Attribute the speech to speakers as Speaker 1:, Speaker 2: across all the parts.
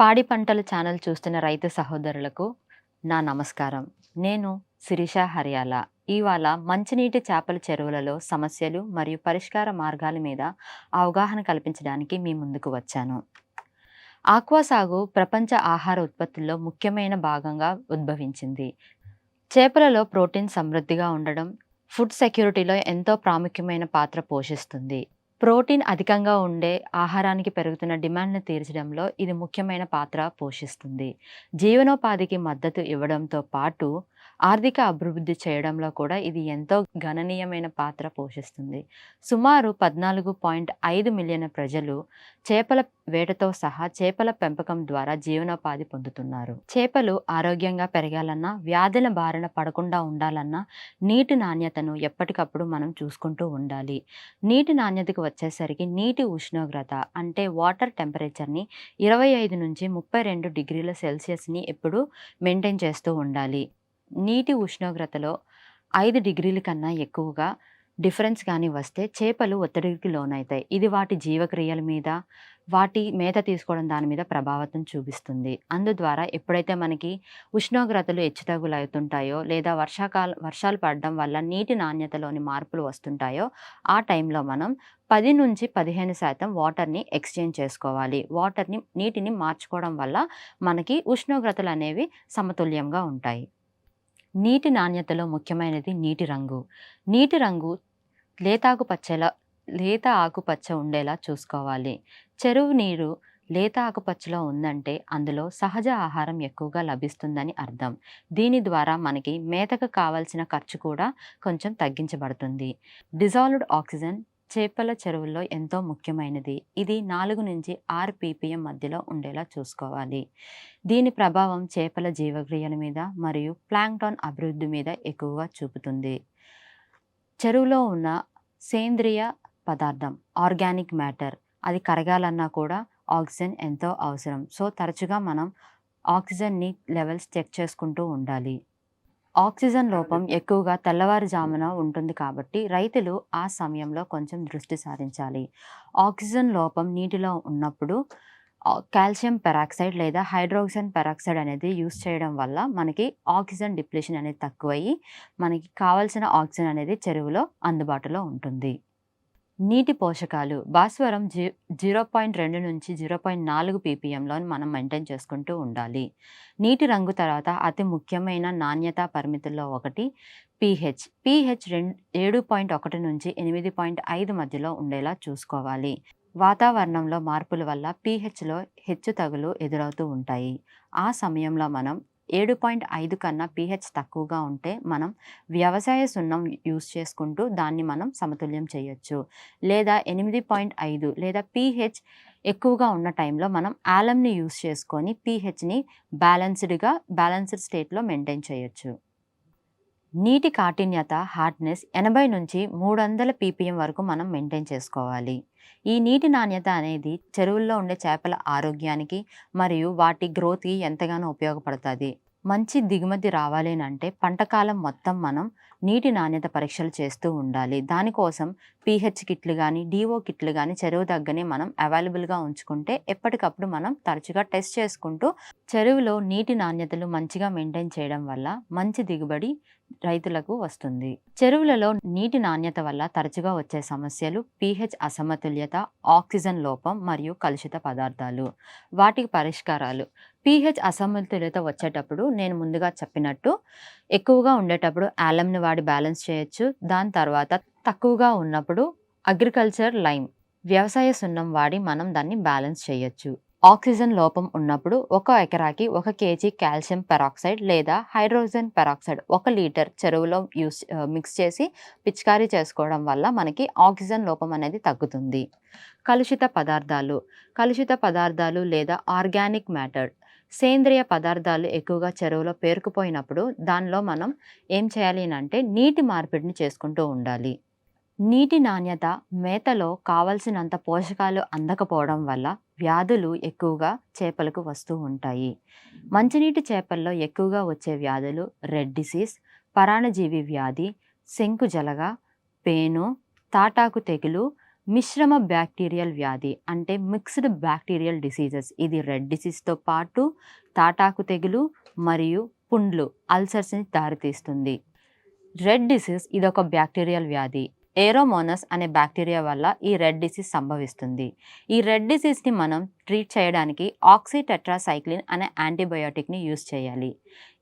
Speaker 1: పాడి పంటల ఛానల్ చూస్తున్న రైతు సహోదరులకు నా నమస్కారం. నేను శిరీష హరియాల. ఇవాళ మంచినీటి చేపల చెరువులలో సమస్యలు మరియు పరిష్కార మార్గాల మీద అవగాహన కల్పించడానికి మీ ముందుకు వచ్చాను. ఆక్వా సాగు ప్రపంచ ఆహార ఉత్పత్తుల్లో ముఖ్యమైన భాగంగా ఉద్భవించింది. చేపలలో ప్రోటీన్ సమృద్ధిగా ఉండడం ఫుడ్ సెక్యూరిటీలో ఎంతో ప్రాముఖ్యమైన పాత్ర పోషిస్తుంది. ప్రోటీన్ అధికంగా ఉండే ఆహారానికి పెరుగుతున్న డిమాండ్ను తీర్చడంలో ఇది ముఖ్యమైన పాత్ర పోషిస్తుంది. జీవనోపాధికి మద్దతు ఇవ్వడంతో పాటు ఆర్థిక అభివృద్ధి చేయడంలో కూడా ఇది ఎంతో గణనీయమైన పాత్ర పోషిస్తుంది. సుమారు పద్నాలుగు పాయింట్ ఐదు మిలియన్ ప్రజలు చేపల వేటతో సహా చేపల పెంపకం ద్వారా జీవనోపాధి పొందుతున్నారు. చేపలు ఆరోగ్యంగా పెరగాలన్నా వ్యాధుల బారిన పడకుండా ఉండాలన్నా నీటి నాణ్యతను ఎప్పటికప్పుడు మనం చూసుకుంటూ ఉండాలి. నీటి నాణ్యతకు వచ్చేసరికి నీటి ఉష్ణోగ్రత అంటే వాటర్ టెంపరేచర్ని ఇరవై ఐదు నుంచి ముప్పై రెండు డిగ్రీల సెల్సియస్ని ఎప్పుడు మెయింటైన్ చేస్తూ ఉండాలి. నీటి ఉష్ణోగ్రతలో ఐదు డిగ్రీల కన్నా ఎక్కువగా డిఫరెన్స్ కానీ వస్తే చేపలు ఒత్తిడికి లోనవుతాయి ఇది వాటి జీవక్రియల మీద వాటి మేత తీసుకోవడం దాని మీద ప్రభావితం చూపిస్తుంది. అందుద్వారా ఎప్పుడైతే మనకి ఉష్ణోగ్రతలు హెచ్చుతగులు అవుతుంటాయో లేదా వర్షాకాల వర్షాలు పడడం వల్ల నీటి నాణ్యతలోని మార్పులు వస్తుంటాయో ఆ టైంలో మనం పది నుంచి పదిహేను శాతం వాటర్ని ఎక్స్చేంజ్ చేసుకోవాలి. వాటర్ని నీటిని మార్చుకోవడం వల్ల మనకి ఉష్ణోగ్రతలు అనేవి సమతుల్యంగా ఉంటాయి. నీటి నాణ్యతలో ముఖ్యమైనది నీటి రంగు. నీటి రంగు లేతాకు పచ్చలా లేత ఆకుపచ్చ ఉండేలా చూసుకోవాలి. చెరువు నీరు లేత ఆకుపచ్చలో ఉందంటే అందులో సహజ ఆహారం ఎక్కువగా లభిస్తుందని అర్థం. దీని ద్వారా మనకి మేతకు కావాల్సిన ఖర్చు కూడా కొంచెం తగ్గించబడుతుంది. డిజాల్వ్డ్ ఆక్సిజన్ చేపల చెరువుల్లో ఎంతో ముఖ్యమైనది. ఇది నాలుగు నుంచి ఆరు పీపీఎం మధ్యలో ఉండేలా చూసుకోవాలి. దీని ప్రభావం చేపల జీవక్రియల మీద మరియు ప్లాంక్టాన్ అభివృద్ధి మీద ఎక్కువగా చూపుతుంది. చెరువులో ఉన్న సేంద్రియ పదార్థం ఆర్గానిక్ మ్యాటర్ అది కరగాలన్నా కూడా ఆక్సిజన్ ఎంతో అవసరం. సో తరచుగా మనం ఆక్సిజన్ని లెవెల్స్ చెక్ చేసుకుంటూ ఉండాలి. ఆక్సిజన్ లోపం ఎక్కువగా తెల్లవారుజామున ఉంటుంది కాబట్టి రైతులు ఆ సమయంలో కొంచెం దృష్టి సారించాలి. ఆక్సిజన్ లోపం నీటిలో ఉన్నప్పుడు కాల్షియం పెరాక్సైడ్ లేదా హైడ్రోక్సన్ పెరాక్సైడ్ అనేది యూస్ చేయడం వల్ల మనకి ఆక్సిజన్ డిప్లేషన్ అనేది తక్కువయ్యి మనకి కావాల్సిన ఆక్సిజన్ అనేది చెరువులో అందుబాటులో ఉంటుంది. నీటి పోషకాలు. భాస్వరం జీ జీరో పాయింట్ రెండు నుంచి జీరో పాయింట్ నాలుగు పీపీఎంలో మనం మెయింటైన్ చేసుకుంటూ ఉండాలి. నీటి రంగు తర్వాత అతి ముఖ్యమైన నాణ్యత పరిమితుల్లో ఒకటి పీహెచ్. పీహెచ్ రెండు ఏడు పాయింట్ ఒకటి నుంచి ఎనిమిది పాయింట్ ఐదు మధ్యలో ఉండేలా చూసుకోవాలి. వాతావరణంలో మార్పుల వల్ల పీహెచ్లో హెచ్చు తగులు ఎదురవుతూ ఉంటాయి. ఆ సమయంలో మనం ఏడు పాయింట్ ఐదు కన్నా పీహెచ్ తక్కువగా ఉంటే మనం వ్యవసాయ సున్నం యూస్ చేసుకుంటూ దాన్ని మనం సమతుల్యం చేయొచ్చు. లేదా ఎనిమిది పాయింట్ ఐదు లేదా పీహెచ్ ఎక్కువగా ఉన్న టైంలో మనం ఆలమ్ని యూస్ చేసుకొని పీహెచ్ని బ్యాలెన్స్డ్గా బ్యాలెన్స్డ్ స్టేట్లో మెయింటైన్ చేయొచ్చు. నీటి కాఠిన్యత హార్డ్నెస్ ఎనభై నుంచి మూడు వందల పీపీఎం వరకు మనం మెయింటైన్ చేసుకోవాలి. ఈ నీటి నాణ్యత అనేది చెరువుల్లో ఉండే చేపల ఆరోగ్యానికి మరియు వాటి గ్రోత్కి ఎంతగానో ఉపయోగపడుతుంది. మంచి దిగుమతి రావాలి అంటే పంటకాలం మొత్తం మనం నీటి నాణ్యత పరీక్షలు చేస్తూ ఉండాలి. దానికోసం పీహెచ్ కిట్లు కానీ డిఓ కిట్లు కానీ చెరువు దగ్గరనే మనం అవైలబుల్గా ఉంచుకుంటే ఎప్పటికప్పుడు మనం తరచుగా టెస్ట్ చేసుకుంటూ చెరువులో నీటి నాణ్యతలు మంచిగా మెయింటైన్ చేయడం వల్ల మంచి దిగుబడి రైతులకు వస్తుంది. చెరువులలో నీటి నాణ్యత వల్ల తరచుగా వచ్చే సమస్యలు పీహెచ్ అసమతుల్యత ఆక్సిజన్ లోపం మరియు కలుషిత పదార్థాలు. వాటికి పరిష్కారాలు. పీహెచ్ అసమతుల్యత వచ్చేటప్పుడు నేను ముందుగా చెప్పినట్టు ఎక్కువగా ఉండేటప్పుడు ఆలంని వాడి బ్యాలెన్స్ చేయొచ్చు. దాని తర్వాత తక్కువగా ఉన్నప్పుడు అగ్రికల్చర్ లైమ్ వ్యవసాయ సున్నం వాడి మనం దాన్ని బ్యాలెన్స్ చేయొచ్చు. ఆక్సిజన్ లోపం ఉన్నప్పుడు ఒక ఎకరాకి ఒక కేజీ కాల్షియం పెరాక్సైడ్ లేదా హైడ్రోజన్ పెరాక్సైడ్ ఒక లీటర్ చెరువులో యూస్ మిక్స్ చేసి పిచికారీ చేసుకోవడం వల్ల మనకి ఆక్సిజన్ లోపం అనేది తగ్గుతుంది. కలుషిత పదార్థాలు కలుషిత పదార్థాలు లేదా ఆర్గానిక్ మ్యాటర్ సేంద్రియ పదార్థాలు ఎక్కువగా చెరువులో పేరుకుపోయినప్పుడు దానిలో మనం ఏం చేయాలి అంటే నీటి మార్పిడిని చేసుకుంటూ ఉండాలి. నీటి నాణ్యత మేతలో కావలసినంత పోషకాలు అందకపోవడం వల్ల వ్యాధులు ఎక్కువగా చేపలకు వస్తూ ఉంటాయి. మంచినీటి చేపల్లో ఎక్కువగా వచ్చే వ్యాధులు రెడ్ డిసీజ్ పరాణజీవి వ్యాధి శంకు జలగ పేను తాటాకు తెగులు మిశ్రమ బ్యాక్టీరియల్ వ్యాధి అంటే మిక్స్డ్ బ్యాక్టీరియల్ డిసీజెస్. ఇది రెడ్ డిసీజ్తో పాటు తాటాకు తెగులు మరియు పుండ్లు అల్సర్స్ని దారితీస్తుంది. రెడ్ డిసీజ్ ఇదొక బ్యాక్టీరియల్ వ్యాధి. ఏరోమోనస్ అనే బ్యాక్టీరియా వల్ల ఈ రెడ్ డిసీజ్ సంభవిస్తుంది. ఈ రెడ్ డిసీజ్ని మనం ట్రీట్ చేయడానికి ఆక్సిటెట్రాసైక్లిన్ అనే యాంటీబయోటిక్ని యూజ్ చేయాలి.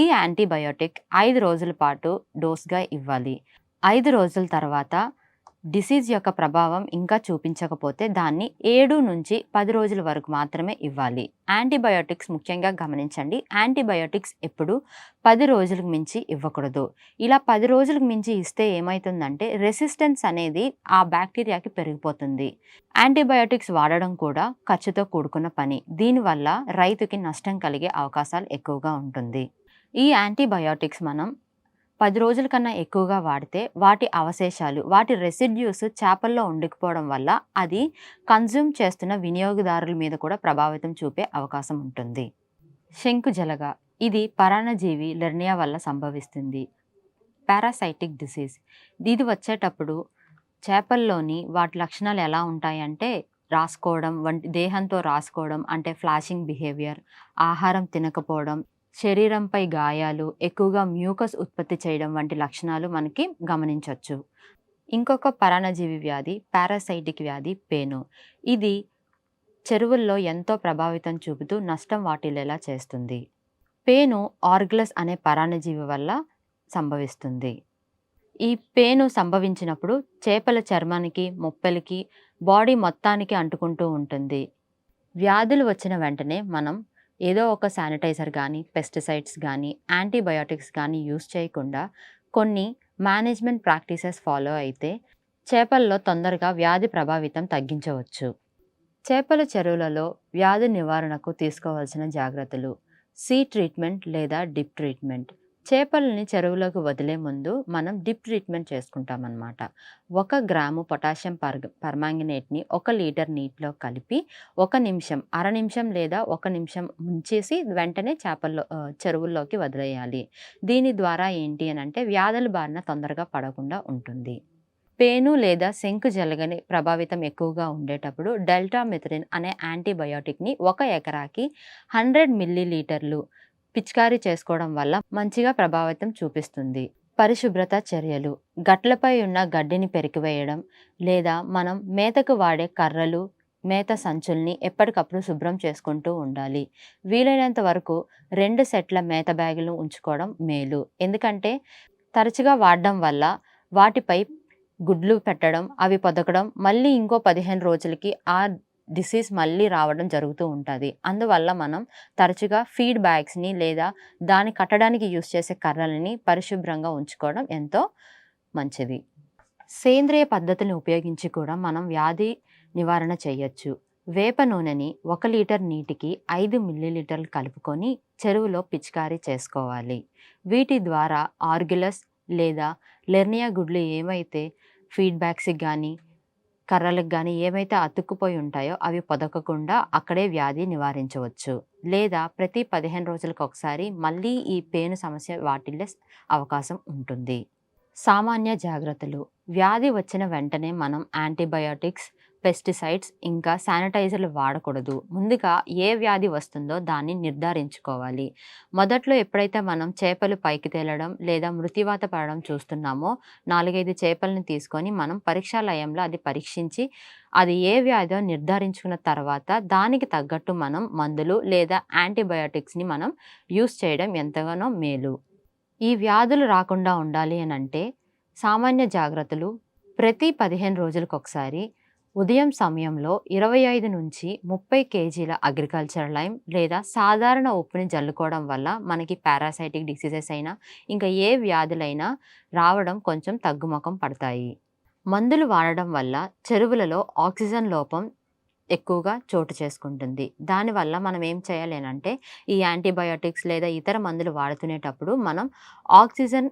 Speaker 1: ఈ యాంటీబయోటిక్ ఐదు రోజుల పాటు డోస్గా ఇవ్వాలి. ఐదు రోజుల తర్వాత డిసీజ్ యొక్క ప్రభావం ఇంకా చూపించకపోతే దాన్ని ఏడు నుంచి పది రోజుల వరకు మాత్రమే ఇవ్వాలి. యాంటీబయోటిక్స్ ముఖ్యంగా గమనించండి. యాంటీబయోటిక్స్ ఎప్పుడు పది రోజులకు మించి ఇవ్వకూడదు. ఇలా పది రోజులకు మించి ఇస్తే ఏమవుతుందంటే రెసిస్టెన్స్ అనేది ఆ బ్యాక్టీరియాకి పెరిగిపోతుంది. యాంటీబయోటిక్స్ వాడడం కూడా ఖర్చుతో కూడుకున్న పని. దీనివల్ల రైతుకి నష్టం కలిగే అవకాశాలు ఎక్కువగా ఉంటుంది. ఈ యాంటీబయోటిక్స్ మనం పది రోజుల కన్నా ఎక్కువగా వాడితే వాటి అవశేషాలు వాటి రెసిడ్యూస్ చేపల్లో ఉండిపోవడం వల్ల అది కన్జ్యూమ్ చేస్తున్న వినియోగదారుల మీద కూడా ప్రభావితం చూపే అవకాశం ఉంటుంది. శంకు జలగ ఇది పరాణజీవి లెర్నియా వల్ల సంభవిస్తుంది. పారాసైటిక్ డిసీజ్ ఇది వచ్చేటప్పుడు చేపల్లోని వాటి లక్షణాలు ఎలా ఉంటాయంటే రాసుకోవడం వంటి దేహంతో రాసుకోవడం అంటే ఫ్లాషింగ్ బిహేవియర్ ఆహారం తినకపోవడం శరీరంపై గాయాలు ఎక్కువగా మ్యూకస్ ఉత్పత్తి చేయడం వంటి లక్షణాలు మనకి గమనించవచ్చు ఇంకొక పరాణజీవి వ్యాధి పారాసైటిక్ వ్యాధి పేను. ఇది చెరువుల్లో ఎంతో ప్రభావితం చూపుతూ నష్టం వాటిల్లేలా చేస్తుంది. పేను ఆర్గ్లస్ అనే పరాణజీవి వల్ల సంభవిస్తుంది. ఈ పేను సంభవించినప్పుడు చేపల చర్మానికి మొప్పలకి బాడీ మొత్తానికి అంటుకుంటూ ఉంటుంది. వ్యాధులు వచ్చిన వెంటనే మనం ఏదో ఒక శానిటైజర్ కానీ పెస్టిసైడ్స్ కానీ యాంటీబయాటిక్స్ కానీ యూస్ చేయకుండా కొన్ని మేనేజ్మెంట్ ప్రాక్టీసెస్ ఫాలో అయితే చేపల్లో తొందరగా వ్యాధి ప్రభావితం తగ్గించవచ్చు. చేపల చెరువులలో వ్యాధి నివారణకు తీసుకోవాల్సిన జాగ్రత్తలు సీ ట్రీట్మెంట్ లేదా డిప్ ట్రీట్మెంట్. చేపలని చెరువులోకి వదిలే ముందు మనం డిప్ ట్రీట్మెంట్ చేసుకుంటామన్నమాట. ఒక గ్రాము పొటాషియం పర్ పర్మాంగనేట్ని ఒక లీటర్ నీటిలో కలిపి ఒక నిమిషం అర నిమిషం లేదా ఒక నిమిషం ముంచేసి వెంటనే చేపల్లో చెరువుల్లోకి వదిలేయాలి. దీని ద్వారా ఏంటి అని అంటే వ్యాధుల బారిన తొందరగా పడకుండా ఉంటుంది. పేను లేదా శంకు జలగని ప్రభావితం ఎక్కువగా ఉండేటప్పుడు డెల్టా మిథరిన్ అనే యాంటీబయోటిక్ని ఒక ఎకరాకి హండ్రెడ్ మిల్లీ లీటర్లు పిచికారీ చేసుకోవడం వల్ల మంచిగా ప్రభావితం చూపిస్తుంది. పరిశుభ్రత చర్యలు. గట్లపై ఉన్న గడ్డిని పెరికివేయడం లేదా మనం మేతకు వాడే కర్రలు మేత సంచుల్ని ఎప్పటికప్పుడు శుభ్రం చేసుకుంటూ ఉండాలి. వీలైనంత వరకు రెండు సెట్ల మేత బ్యాగులు ఉంచుకోవడం మేలు. ఎందుకంటే తరచుగా వాడడం వల్ల వాటిపై గుడ్లు పెట్టడం అవి పొదకడం మళ్ళీ ఇంకో పదిహేను రోజులకి ఆ డిసీజ్ మళ్ళీ రావడం జరుగుతూ ఉంటుంది. అందువల్ల మనం తరచుగా ఫీడ్ బ్యాగ్స్ని లేదా దాన్ని కట్టడానికి యూస్ చేసే కర్రలని పరిశుభ్రంగా ఉంచుకోవడం ఎంతో మంచిది. సేంద్రియ పద్ధతులను ఉపయోగించి కూడా మనం వ్యాధి నివారణ చేయొచ్చు. వేప నూనెని ఒక లీటర్ నీటికి ఐదు మిల్లీలీటర్లు కలుపుకొని చెరువులో పిచికారీ చేసుకోవాలి. వీటి ద్వారా ఆర్గిలస్ లేదా లెర్నియా గుడ్లు ఏమైతే ఫీడ్బ్యాక్స్కి కానీ కర్రలకు కానీ ఏమైతే అతుక్కుపోయి ఉంటాయో అవి పొదకకుండా అక్కడే వ్యాధి నివారించవచ్చు. లేదా ప్రతి పదిహేను రోజులకు ఒకసారి మళ్ళీ ఈ పేను సమస్య వాటిల్లే అవకాశం ఉంటుంది. సామాన్య జాగ్రత్తలు. వ్యాధి వచ్చిన వెంటనే మనం యాంటీబయాటిక్స్ పెస్టిసైడ్స్ ఇంకా శానిటైజర్లు వాడకూడదు. ముందుగా ఏ వ్యాధి వస్తుందో దాన్ని నిర్ధారించుకోవాలి. మొదట్లో ఎప్పుడైతే మనం చేపలు పైకి తేలడం లేదా మృతివాత పడడం చూస్తున్నామో నాలుగైదు చేపలను తీసుకొని మనం పరీక్షాలయంలో అది పరీక్షించి అది ఏ వ్యాధో నిర్ధారించుకున్న తర్వాత దానికి తగ్గట్టు మనం మందులు లేదా యాంటీబయాటిక్స్ని మనం యూస్ చేయడం ఎంతగానో మేలు. ఈ వ్యాధులు రాకుండా ఉండాలి అని అంటే సామాన్య జాగ్రత్తలు ప్రతి పదిహేను రోజులకు ఒకసారి ఉదయం సమయంలో ఇరవై ఐదు నుంచి ముప్పై కేజీల అగ్రికల్చర్ లైమ్ లేదా సాధారణ ఉప్పుని జల్లుకోవడం వల్ల మనకి పారాసైటిక్ డిసీజెస్ అయినా ఇంకా ఏ వ్యాధులైనా రావడం కొంచెం తగ్గుముఖం పడతాయి. మందులు వాడడం వల్ల చెరువులలో ఆక్సిజన్ లోపం ఎక్కువగా చోటు చేసుకుంటుంది. దానివల్ల మనం ఏం చేయాలి అంటే ఈ యాంటీబయాటిక్స్ లేదా ఇతర మందులు వాడుతునేటప్పుడు మనం ఆక్సిజన్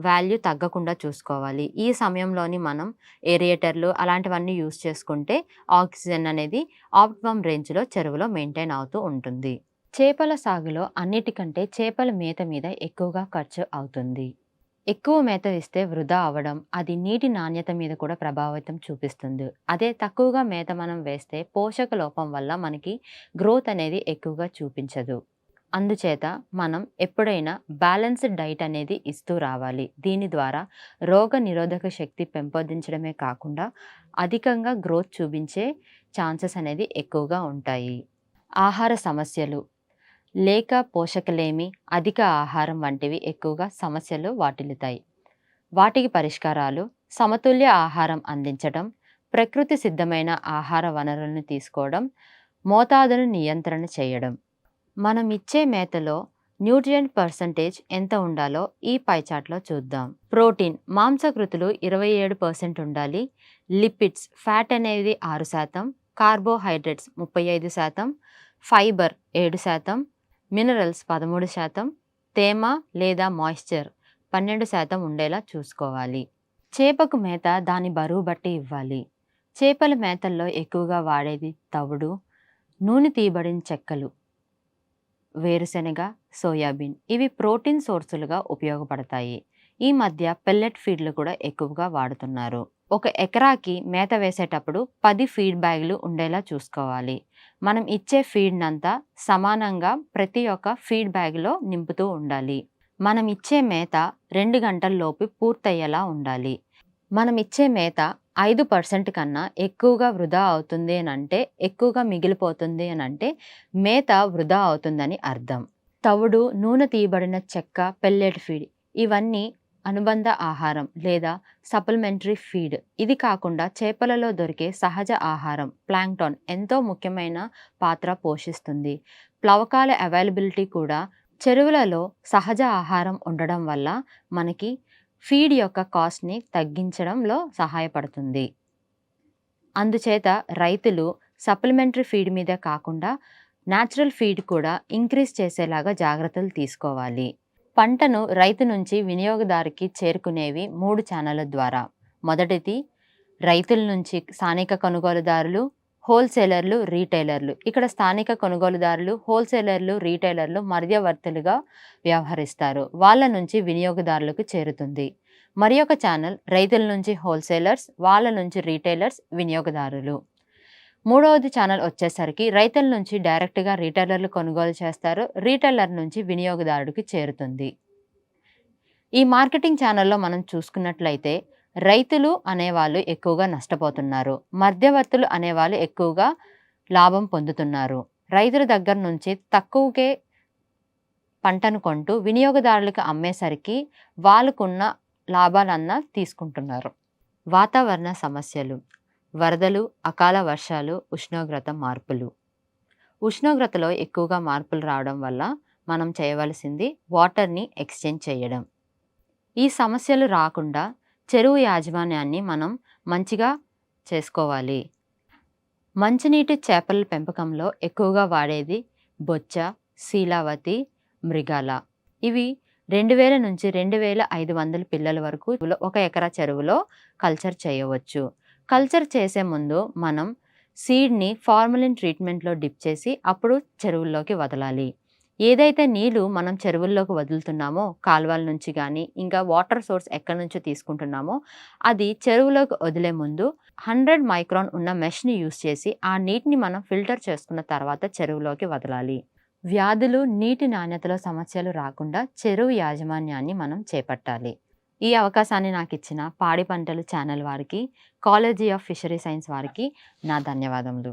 Speaker 1: వాల్యూ తగ్గకుండా చూసుకోవాలి ఈ సమయంలోని మనం ఏరియేటర్లు అలాంటివన్నీ యూస్ చేసుకుంటే ఆక్సిజన్ అనేది ఆప్టిమం రేంజ్లో చెరువులో మెయింటైన్ అవుతూ ఉంటుంది చేపల సాగులో అన్నిటికంటే చేపల మేత మీద ఎక్కువగా ఖర్చు అవుతుంది ఎక్కువ మేత ఇస్తే వృధా అవ్వడం, అది నీటి నాణ్యత మీద కూడా ప్రభావితం చూపిస్తుంది. అదే తక్కువగా మేత మనం వేస్తే పోషక లోపం వల్ల మనకి గ్రోత్ అనేది ఎక్కువగా చూపించదు. అందుచేత మనం ఎప్పుడైనా బ్యాలెన్స్‌డ్ డైట్ అనేది ఇస్తూ రావాలి. దీని ద్వారా రోగ నిరోధక శక్తి పెంపొందించడమే కాకుండా అధికంగా గ్రోత్ చూపించే ఛాన్సెస్ అనేది ఎక్కువగా ఉంటాయి. ఆహార సమస్యలు లేక పోషకలేమి, అధిక ఆహారం వంటివి ఎక్కువగా సమస్యలు వాటిల్లుతాయి. వాటికి పరిష్కారాలు సమతుల్య ఆహారం అందించడం, ప్రకృతి సిద్ధమైన ఆహార వనరులను తీసుకోవడం, మోతాదును నియంత్రణ చేయడం. మనం ఇచ్చే మేతలో న్యూట్రియంట్ పర్సెంటేజ్ ఎంత ఉండాలో ఈ పై చార్ట్‌లో చూద్దాం. ప్రోటీన్ మాంసకృతులు 27% ఉండాలి. లిపిడ్స్ ఫ్యాట్ అనేది ఆరు శాతం కార్బోహైడ్రేట్స్ 35%, ఫైబర్ ఏడు శాతం మినరల్స్ 13%, తేమ లేదా మాయిశ్చర్ 12% ఉండేలా చూసుకోవాలి. చేపకు మేత దాని బరువు బట్టి ఇవ్వాలి. చేపల మేతల్లో ఎక్కువగా వాడేది తవుడు, నూనె తీయబడిన చెక్కలు, వేరుశెనగ, సోయాబీన్ ఇవి ప్రోటీన్ సోర్సులుగా ఉపయోగపడతాయి. ఈ మధ్య పెల్లెట్ ఫీడ్‌లు కూడా ఎక్కువగా వాడుతున్నారు. ఒక ఎకరాకి మేత వేసేటప్పుడు పది ఫీడ్ బ్యాగులు ఉండేలా చూసుకోవాలి. మనం ఇచ్చే ఫీడ్‌నంతా సమానంగా ప్రతి ఒక్క ఫీడ్ బ్యాగ్‌లో నింపుతూ ఉండాలి. మనం ఇచ్చే మేత రెండు గంటల్లోపు పూర్తయ్యేలా ఉండాలి. మనం ఇచ్చే మేత ఐదు పర్సెంట్ కన్నా ఎక్కువగా వృధా అవుతుంది అనంటే, ఎక్కువగా మిగిలిపోతుంది అనంటే మేత వృధా అవుతుందని అర్థం. తవుడు, నూనె తీయబడిన చెక్క, పెల్లెట్ ఫీడ్ ఇవన్నీ అనుబంధ ఆహారం లేదా సప్లిమెంటరీ ఫీడ్. ఇది కాకుండా చేపలలో దొరికే సహజ ఆహారం ప్లాంక్టాన్ ఎంతో ముఖ్యమైన పాత్ర పోషిస్తుంది. ప్లవకాల అవైలబిలిటీ కూడా చెరువులలో సహజ ఆహారం ఉండడం వల్ల మనకి ఫీడ్ యొక్క కాస్ట్‌ని తగ్గించడంలో సహాయపడుతుంది. అందుచేత రైతులు సప్లిమెంటరీ ఫీడ్ మీదే కాకుండా న్యాచురల్ ఫీడ్ కూడా ఇంక్రీజ్ చేసేలాగా జాగ్రత్తలు తీసుకోవాలి. పంటను రైతు నుంచి వినియోగదారుకి చేరుకునేవి మూడు ఛానళ్ళ ద్వారా. మొదటిది రైతుల నుంచి స్థానిక కొనుగోలుదారులు, హోల్‌సేలర్లు, రీటైలర్లు. ఇక్కడ స్థానిక కొనుగోలుదారులు, హోల్‌సేలర్లు, రీటైలర్లు మధ్యవర్తులుగా వ్యవహరిస్తారు. వాళ్ళ నుంచి వినియోగదారులకు చేరుతుంది. మరియొక ఛానల్ రైతుల నుంచి హోల్‌సేలర్స్, వాళ్ళ నుంచి రీటైలర్స్, వినియోగదారులు. మూడవది ఛానల్ వచ్చేసరికి రైతుల నుంచి డైరెక్ట్‌గా రీటైలర్లు కొనుగోలు చేస్తారు. రీటైలర్ నుంచి వినియోగదారుడికి చేరుతుంది. ఈ మార్కెటింగ్ ఛానల్‌లో మనం చూసుకున్నట్లయితే రైతులు అనేవాళ్ళు ఎక్కువగా నష్టపోతున్నారు. మధ్యవర్తులు అనేవాళ్ళు ఎక్కువగా లాభం పొందుతున్నారు. రైతుల దగ్గర నుంచి తక్కువకే పంటను కొంటూ వినియోగదారులకు అమ్మేసరికి వాళ్ళకున్న లాభాలన్నా తీసుకుంటున్నారు. వాతావరణ సమస్యలు వరదలు, అకాల వర్షాలు, ఉష్ణోగ్రత మార్పులు. ఉష్ణోగ్రతలో ఎక్కువగా మార్పులు రావడం వల్ల మనం చేయవలసింది వాటర్‌ని ఎక్స్‌చేంజ్ చేయడం. ఈ సమస్యలు రాకుండా చెరువు యాజమాన్యాన్ని మనం మంచిగా చేసుకోవాలి. మంచినీటి చేపల పెంపకంలో ఎక్కువగా వాడేది బొచ్చ, శీలావతి, మృగాల. ఇవి 2000 నుంచి 2500 పిల్లల వరకు ఒక ఎకరా చెరువులో కల్చర్ చేయవచ్చు. కల్చర్ చేసే ముందు మనం సీడ్‌ని ఫార్మలిన్ ట్రీట్మెంట్‌లో డిప్ చేసి అప్పుడు చెరువుల్లోకి వదలాలి. ఏదైతే నీళ్ళు మనం చెరువుల్లోకి వదులుతున్నామో కాలువల నుంచి కానీ ఇంకా వాటర్ సోర్స్ ఎక్కడి నుంచో తీసుకుంటున్నామో అది చెరువులోకి వదిలే ముందు 100 మైక్రాన్ ఉన్న మెష్‌ని యూస్ చేసి ఆ నీటిని మనం ఫిల్టర్ చేసుకున్న తర్వాత చెరువులోకి వదలాలి. వ్యాధులు, నీటి నాణ్యతలో సమస్యలు రాకుండా చెరువు యాజమాన్యాన్ని మనం చేపట్టాలి. ఈ అవకాశాన్ని నాకు ఇచ్చిన పాడి పంటలు ఛానల్ వారికి, కాలేజీ ఆఫ్ ఫిషరీ సైన్స్ వారికి నా ధన్యవాదములు.